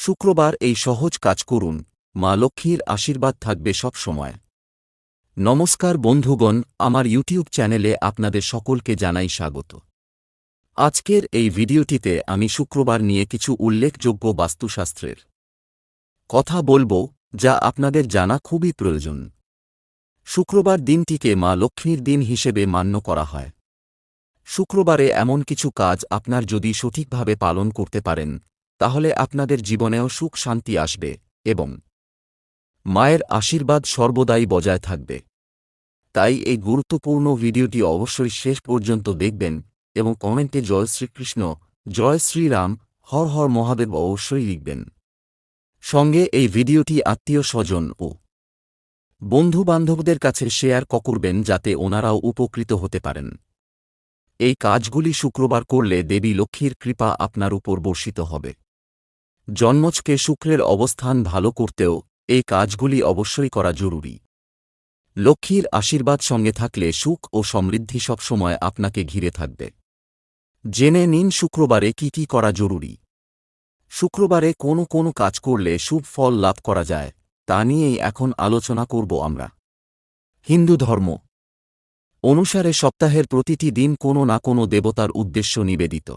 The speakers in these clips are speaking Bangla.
শুক্রবার এই সহজ কাজ করুন। মা লক্ষ্মীর আশীর্বাদ থাকবে সব সময়। নমস্কার বন্ধুগণ, আমার ইউটিউব চ্যানেলে আপনাদের সকলকে জানাই স্বাগত। আজকের এই ভিডিওটিতে আমি শুক্রবার নিয়ে কিছু উল্লেখযোগ্য বাস্তুশাস্ত্রের কথা বলব, যা আপনাদের জানা খুবই প্রয়োজন। শুক্রবার দিনটিকে মা লক্ষ্মীর দিন হিসেবে মান্য করা হয়। শুক্রবারে এমন কিছু কাজ আপনার যদি সঠিকভাবে পালন করতে পারেন তাহলে আপনাদের জীবনেও সুখ শান্তি আসবে এবং মায়ের আশীর্বাদ সর্বদাই বজায় থাকবে। তাই এই গুরুত্বপূর্ণ ভিডিওটি অবশ্যই শেষ পর্যন্ত দেখবেন এবং কমেন্টে জয় শ্রীকৃষ্ণ, জয় শ্রীরাম, হর হর মহাদেব অবশ্যই লিখবেন। সঙ্গে এই ভিডিওটি আত্মীয় স্বজন ও বন্ধু বান্ধবদের কাছে শেয়ার করবেন যাতে ওনারাও উপকৃত হতে পারেন। এই কাজগুলি শুক্রবার করলে দেবী লক্ষ্মীর কৃপা আপনার উপর বর্ষিত হবে। জন্মজকে শুক্রের অবস্থান ভালো করতেও এই কাজগুলি অবশ্যই করা জরুরি। লক্ষ্মীর আশীর্বাদ সঙ্গে থাকলে সুখ ও সমৃদ্ধি সবসময় আপনাকে ঘিরে থাকবে। জেনে নিন শুক্রবারে কি কি করা জরুরি। শুক্রবারে কোনো কোনো কাজ করলে শুভ ফল লাভ করা যায়, তা নিয়েই এখন আলোচনা করব আমরা। হিন্দু ধর্ম। অনুসারে সপ্তাহের প্রতিটি দিন কোনো না কোনো দেবতার উদ্দেশ্য নিবেদিত।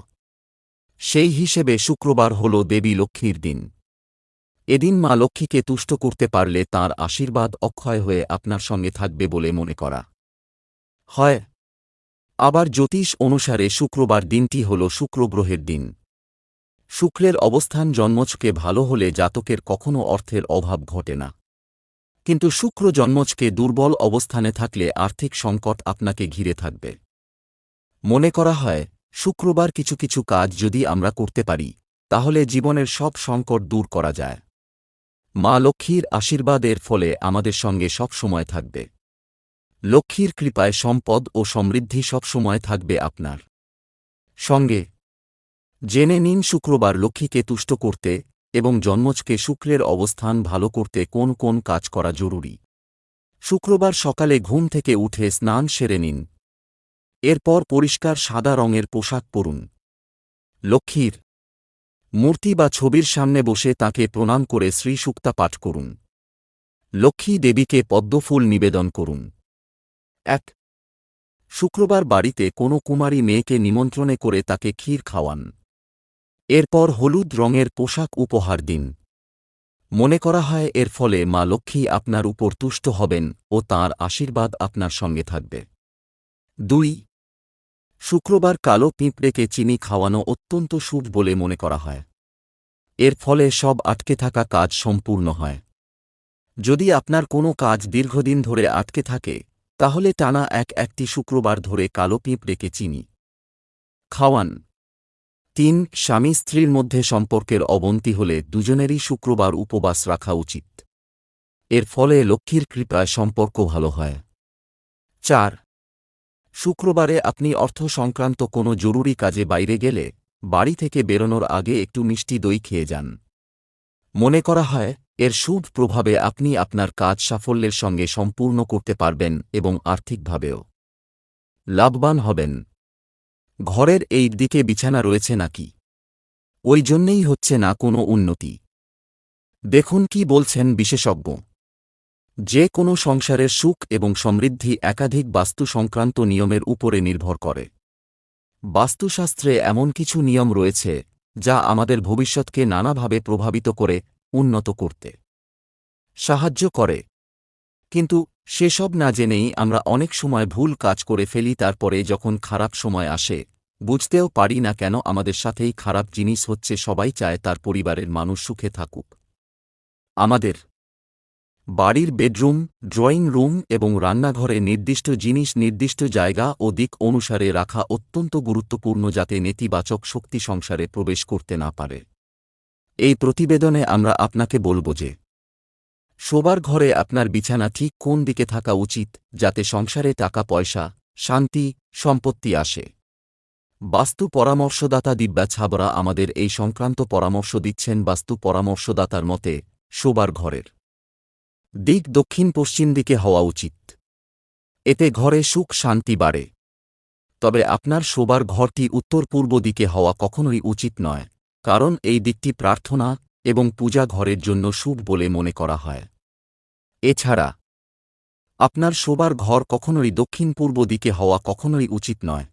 সেই হিসেবে শুক্রবার হল দেবী লক্ষ্মীর দিন। এদিন মা লক্ষ্মীকে তুষ্ট করতে পারলে তার আশীর্বাদ অক্ষয় হয়ে আপনার সঙ্গে থাকবে বলে মনে করা হয়। আবার জ্যোতিষ অনুসারে শুক্রবার দিনটি হল শুক্রগ্রহের দিন। শুক্রের অবস্থান জন্মজকে ভালো হলে জাতকের কখনও অর্থের অভাব ঘটে না। কিন্তু শুক্র জন্মজকে দুর্বল অবস্থানে থাকলে আর্থিক সংকট আপনাকে ঘিরে থাকবে। মনে করা হয় শুক্রবার কিছু কিছু কাজ যদি আমরা করতে পারি, তাহলে জীবনের সব সংকট দূর করা যায়। মা লক্ষ্মীর আশীর্বাদের ফলে আমাদের সঙ্গে সব সময় থাকবে। লক্ষ্মীর কৃপায় সম্পদ ও সমৃদ্ধি সব সময় থাকবে আপনার। সঙ্গে, জেনে নিন শুক্রবার লক্ষ্মীকে তুষ্ট করতে এবং জন্মজকে শুক্রের অবস্থান ভালো করতে কোন কোন কাজ করা জরুরি। শুক্রবার সকালে ঘুম থেকে উঠে স্নান সেরে নিন। এরপর পরিষ্কার সাদা রঙের পোশাক পরুন। লক্ষ্মীর মূর্তি বা ছবির সামনে বসে তাকে প্রণাম করে শ্রীসুক্তা পাঠ করুন। লক্ষ্মী দেবীকে পদ্মফুল নিবেদন করুন। এক, শুক্রবার বাড়িতে কোনো কুমারী মেয়েকে নিমন্ত্রণে করে তাকে ক্ষীর খাওয়ান। এরপর হলুদ রঙের পোশাক উপহার দিন। মনে করা হয়, এর ফলে মা লক্ষ্মী আপনার উপর তুষ্ট হবেন ও তার আশীর্বাদ আপনার সঙ্গে থাকবে। দুই শুক্রবার কালো পিঁপড়েকে চিনি খাওয়ানো অত্যন্ত শুভ বলে মনে করা হয়। এর ফলে সব আটকে থাকা কাজ সম্পূর্ণ হয়। যদি আপনার কোনো কাজ দীর্ঘদিন ধরে আটকে থাকে, তাহলে টানা এক একটি শুক্রবার ধরে কালো পিঁপড়েকে চিনি। খাওয়ান। তিন, স্বামী স্ত্রীর মধ্যে সম্পর্কের অবনতি হলে দুজনেরই শুক্রবার উপবাস রাখা উচিত। এর ফলে লক্ষ্মীর কৃপায় সম্পর্ক ভালো হয়। চার শুক্রবারে আপনি অর্থ সংক্রান্ত কোনো জরুরি কাজে বাইরে গেলে বাড়ি থেকে বেরোনোর আগে একটু মিষ্টি দই খেয়ে যান। মনে করা হয়, এর শুভ প্রভাবে আপনি আপনার কাজ সাফল্যের সঙ্গে সম্পূর্ণ করতে পারবেন এবং আর্থিকভাবেও লাভবান হবেন। ঘরের এই দিকে বিছানা রয়েছে নাকি? ওই জন্যেই হচ্ছে না কোনো উন্নতি। দেখুন কি বলছেন বিশেষজ্ঞ। যে কোনো সংসারের সুখ এবং সমৃদ্ধি একাধিক বাস্তু সংক্রান্ত নিয়মের উপরে নির্ভর করে। বাস্তুশাস্ত্রে এমন কিছু নিয়ম রয়েছে, যা আমাদের ভবিষ্যৎকে নানাভাবে প্রভাবিত করে উন্নত করতে সাহায্য করে। কিন্তু সেসব না জেনেই আমরা অনেক সময় ভুল কাজ করে ফেলি তারপরে যখন খারাপ সময় আসে, বুঝতেও পারি না কেন আমাদের সাথেই খারাপ জিনিস হচ্ছে সবাই চায় তার পরিবারের মানুষ সুখে থাকুক। আমাদের বাড়ির বেডরুম, ড্রয়িং রুম এবং রান্নাঘরে নির্দিষ্ট জিনিস, নির্দিষ্ট জায়গা ও দিক অনুসারে রাখা অত্যন্ত গুরুত্বপূর্ণ যাতে নেতিবাচক শক্তি সংসারে প্রবেশ করতে না পারে। এই প্রতিবেদনে আমরা আপনাকে বলব যে, শোবার ঘরে আপনার বিছানা ঠিক কোন দিকে থাকা উচিত যাতে সংসারে টাকা, পয়সা, শান্তি, সম্পত্তি আসে? বাস্তু পরামর্শদাতা দিব্যা ছাবরা আমাদের এই সংক্রান্ত পরামর্শ দিচ্ছেন বাস্তু পরামর্শদাতার মতে, শোবার ঘরের দিক দক্ষিণ পশ্চিম দিকে হওয়া উচিত। এতে ঘরে সুখ শান্তি বাড়ে। তবে আপনার শোবার ঘরটি উত্তর পূর্ব দিকে হওয়া কখনোই উচিত নয়, কারণ এই দিকটি প্রার্থনা এবং পূজা ঘরের জন্য শুভ বলে মনে করা হয়। এছাড়া, আপনার শোবার ঘর কখনোই দক্ষিণ পূর্ব দিকে হওয়া কখনোই উচিত নয়,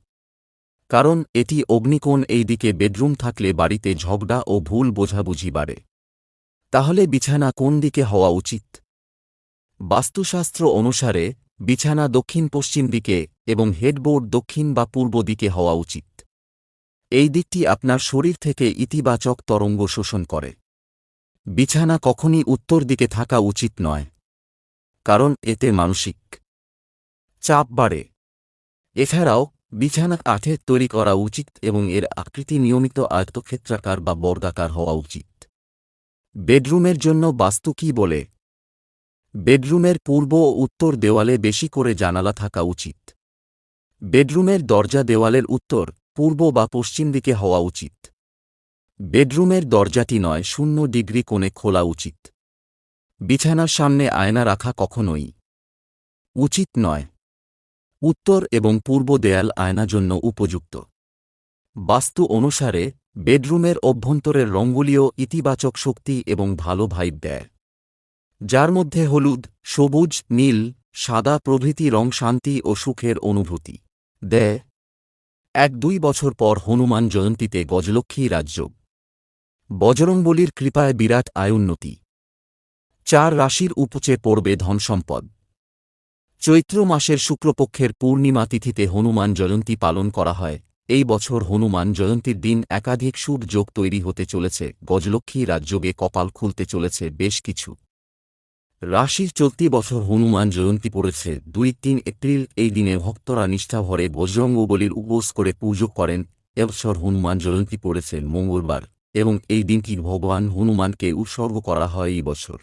কারণ এটি অগ্নিকোণ এই দিকে বেডরুম থাকলে বাড়িতে ঝগড়া ও ভুল বোঝাবুঝি বাড়ে। তাহলে বিছানা কোন দিকে হওয়া উচিত? বাস্তুশাস্ত্র অনুসারে, বিছানা দক্ষিণ পশ্চিম দিকে এবং হেডবোর্ড দক্ষিণ বা পূর্ব দিকে হওয়া উচিত। এই দিকটি আপনার শরীর থেকে ইতিবাচক তরঙ্গ শোষণ করে। বিছানা কখনই উত্তর দিকে থাকা উচিত নয়, কারণ এতে মানসিক চাপ বাড়ে। এছাড়াও, বিছানা কাঠের তৈরি করা উচিত এবং এর আকৃতি নিয়মিত আয়তক্ষেত্রাকার বা বর্গাকার হওয়া উচিত। বেডরুমের জন্য বাস্তু কি বলে? বেডরুমের পূর্ব ও উত্তর দেওয়ালে বেশি করে জানালা থাকা উচিত। বেডরুমের দরজা দেওয়ালের উত্তর, পূর্ব বা পশ্চিম দিকে হওয়া উচিত। বেডরুমের দরজাটি নয়, শূন্য ডিগ্রি কোণে খোলা উচিত। বিছানার সামনে আয়না রাখা কখনোই উচিত নয়। উত্তর এবং পূর্ব দেয়াল আয়না জন্য উপযুক্ত। বাস্তু অনুসারে, বেডরুমের অভ্যন্তরের রঙগুলিও ইতিবাচক শক্তি এবং ভালো ভাইব দেয়। যার মধ্যে হলুদ, সবুজ, নীল, সাদা প্রভৃতি রং শান্তি ও সুখের অনুভূতি। দেয় এক দুই বছর পর হনুমান জয়ন্তীতে গজলক্ষ্মী রাজ্য বজরংবলির কৃপায় বিরাট আয়োন্নতি চার রাশির উপচে পড়বে ধনসম্পদ চৈত্র মাসের শুক্লপক্ষের পূর্ণিমা তিথিতে হনুমান জয়ন্তী পালন করা হয়। এই বছর হনুমান জয়ন্তীর দিন একাধিক শুভ যোগ তৈরি হতে চলেছে। গজলক্ষ্মী রাজযোগে কপাল খুলতে চলেছে বেশ কিছু। রাশির চলতি বছর হনুমান জয়ন্তী পড়েছে। দুই তিন এপ্রিল এই দিনে ভক্তরা নিষ্ঠাভরে বজরঙ্গবলির উপোস করে পুজো করেন। এবছর হনুমান জয়ন্তী পড়েছে মঙ্গলবার এবং এই দিনটি ভগবান হনুমানকে উৎসর্গ করা হয় এই বছর।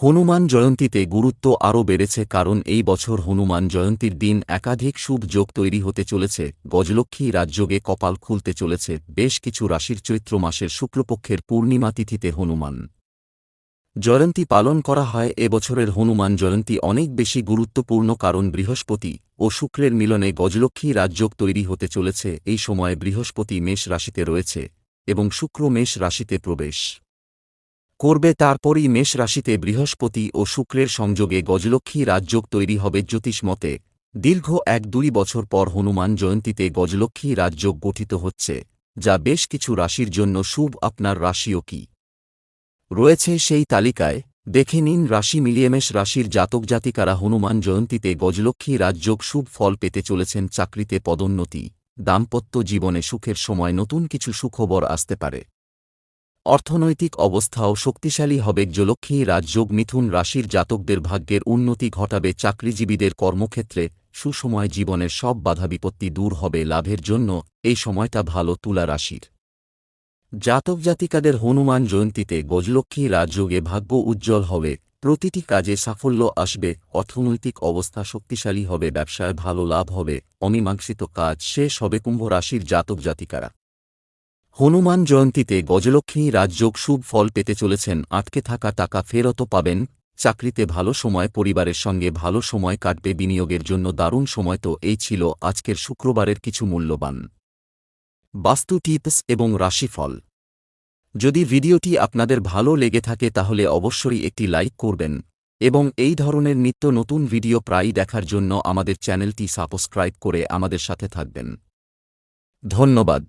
হনুমান জয়ন্তীতে গুরুত্ব আরও বেড়েছে কারণ এই বছর হনুমান জয়ন্তীর দিন একাধিক শুভ যোগ তৈরি হতে চলেছে। গজলক্ষ্মী রাজযোগে কপাল খুলতে চলেছে। বেশ কিছু রাশির চৈত্র মাসের শুক্লপক্ষের পূর্ণিমা তিথিতে হনুমান জয়ন্তী পালন করা হয় এবছরের হনুমান জয়ন্তী অনেক বেশি গুরুত্বপূর্ণ কারণ বৃহস্পতি ও শুক্রের মিলনে গজলক্ষ্মী রাজযোগ তৈরি হতে চলেছে। এই সময়ে বৃহস্পতি মেষ রাশিতে রয়েছে এবং শুক্র মেষ রাশিতে প্রবেশ করবে। তারপরই মেষ রাশিতে বৃহস্পতি ও শুক্রের সংযোগে গজলক্ষ্মী রাজযোগ তৈরি হবে জ্যোতিষ মতে। দীর্ঘ এক দুই বছর পর হনুমান জয়ন্তীতে গজলক্ষ্মী রাজযোগ গঠিত হচ্ছে, যা বেশ কিছু রাশির জন্য শুভ। আপনার রাশিও কি? রয়েছে সেই তালিকায়, দেখে নিন রাশি মিলিয়েমেশ রাশির জাতক জাতিকারা হনুমান জয়ন্তীতে গজলক্ষ্মী রাজযোগ শুভ ফল পেতে চলেছেন চাকরিতে পদোন্নতি, দাম্পত্য জীবনে সুখের সময় নতুন কিছু সুখবর আসতে পারে। অর্থনৈতিক অবস্থাও শক্তিশালী হবে জলক্ষ্মী রাজযোগ মিথুন রাশির জাতকদের ভাগ্যের উন্নতি ঘটাবে চাকরিজীবীদের কর্মক্ষেত্রে, সুসময় জীবনের সব বাধা বিপত্তি দূর হবে লাভের জন্য, এই সময়টা ভালো তুলা রাশির। জাতক জাতিকাদের হনুমান জয়ন্তীতে গজলক্ষ্মী রাজযোগে ভাগ্য উজ্জ্বল হবে, প্রতিটি কাজে সাফল্য আসবে, অর্থনৈতিক অবস্থা শক্তিশালী হবে, ব্যবসায় ভালো লাভ হবে, অমীমাংসিত কাজ শেষ হবে কুম্ভ রাশির জাতক জাতিকারা হনুমান জয়ন্তীতে গজলক্ষ্মী রাজযোগ শুভ ফল পেতে চলেছেন, আটকে থাকা টাকা ফেরতও পাবেন, চাকরিতে ভালো সময়, পরিবারের সঙ্গে ভালো সময় কাটবে, বিনিয়োগের জন্য দারুণ সময় তো এই ছিল আজকের শুক্রবারের কিছু মূল্যবান। বাস্তু টিপস এবং রাশিফল। যদি ভিডিওটি আপনাদের ভালো লেগে থাকে তাহলে অবশ্যই একটি লাইক করবেন। এবং এই ধরনের নিত্য নতুন ভিডিও প্রায়ই দেখার জন্য আমাদের চ্যানেলটি সাবস্ক্রাইব করে আমাদের সাথে থাকবেন। ধন্যবাদ।